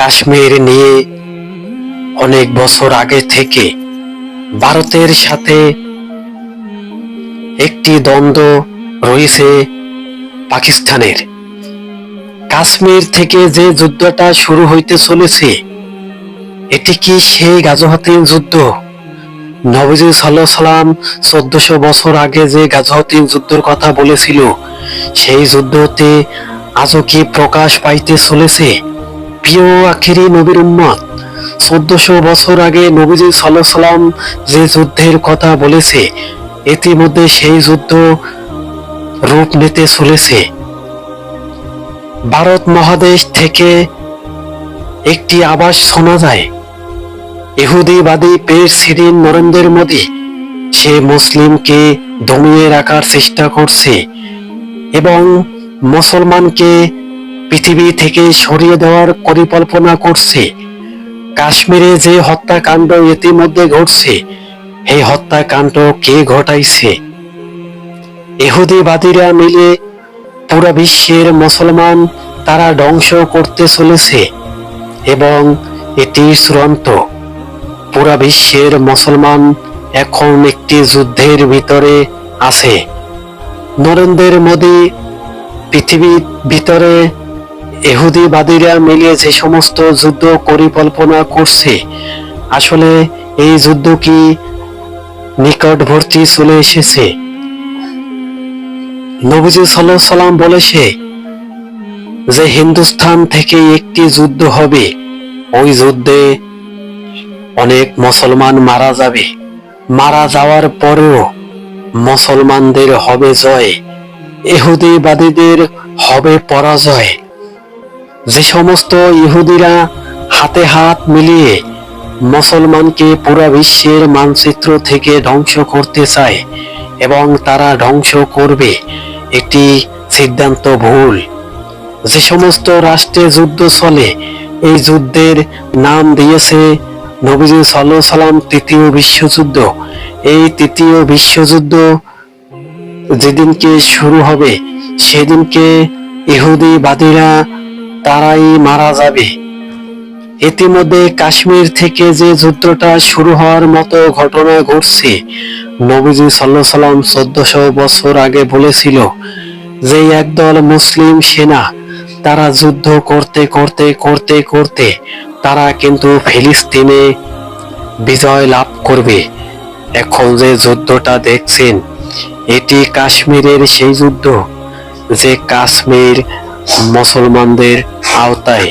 কাশ্মীর নিয়ে অনেক বছর আগে থেকে ভারতের সাথে একটি দ্বন্দ্ব রয়েছে পাকিস্তানের। কাশ্মীর থেকে যে যুদ্ধটা শুরু হইতে চলেছে, এটি কি সেই গাজহাতিন যুদ্ধ? নবজি সাল্লাহ সাল্লাম চোদ্দশো বছর আগে যে গাজহাতিন যুদ্ধের কথা বলেছিল, সেই যুদ্ধতে আজও কি প্রকাশ পাইতে চলেছে? প্রিয় আখিরি নবীর উম্মত। চোদ্দশো বছর আগে নবীজি সাল্লাহ সাল্লাম যে যুদ্ধের কথা বলেছে, ইতিমধ্যে সেই যুদ্ধ রূপ নিতে চলেছে। ভারত মহাদেশ থেকে একটি আওয়াজ শোনা যায়। ইহুদিবাদী পের সিরিন নরেন্দ্র মোদী, সে মুসলিমকে দমিয়ে রাখার চেষ্টা করছে এবং মুসলমানকে পৃথিবী থেকে সরিয়ে দেওয়ার পরিকল্পনা করছে। কাশ্মীরে যে হত্যাকাণ্ড ইতিমধ্যে ঘটছে এই হত্যাকাণ্ড কে ঘটাইছে? ইহুদিবাদীরা মিলে পুরো বিশ্বের মুসলমান তারা ধ্বংস করতে চলেছে এবং এটি চূড়ান্ত পুরা বিশ্বের মুসলমান এখন একটি যুদ্ধের ভিতরে আছে। নরেন্দ্র মোদী পৃথিবীর ভিতরে এহুদিবাদীরা মিলে যে সমস্ত যুদ্ধ পরিকল্পনা করছে, আসলে এই যুদ্ধ কি নিকটবর্তী চলে এসেছে? নবীজি সাল্লাহ সাল্লাম বলেছে, যে হিন্দুস্থান থেকে একটি যুদ্ধ হবে, ওই যুদ্ধে অনেক মুসলমান মারা যাবে। মারা যাওয়ার পরেও মুসলমানদের হবে জয় ইহুদিবাদীদের হবে পরাজয়। যে সমস্ত ইহুদিরা হাতে হাত মিলিয়ে মুসলমানকে পুরো বিশ্বের মানচিত্র থেকে ধ্বংস করতে চায় এবং তারা ধ্বংস করবে এটি সিদ্ধান্ত ভুল। যে সমস্ত রাষ্ট্রে যুদ্ধ চলে, এই যুদ্ধের নাম দিয়েছে নবীজি সাল্লাহ সাল্লাম তৃতীয় বিশ্বযুদ্ধ। এই তৃতীয় বিশ্বযুদ্ধ যেদিনকে শুরু হবে, সেদিনকে ইহুদিবাদীরা তারাই মারা যাবে। ইতিমধ্যে কাশ্মীর থেকে যে যুদ্ধটা শুরু হওয়ার মতো ঘটনা ঘটছে, নবীজি সাল্লাহ সাল্লাম চোদ্দশো বছর আগে বলেছিল যে একদল মুসলিম সেনা, তারা যুদ্ধ করতে করতে করতে করতে, তারা কিন্তু ফিলিস্তিনে বিজয় লাভ করবে। এখন যে যুদ্ধটা দেখছেন, এটি কাশ্মীরের সেই যুদ্ধ, যে কাশ্মীর মুসলমানদের আওতায়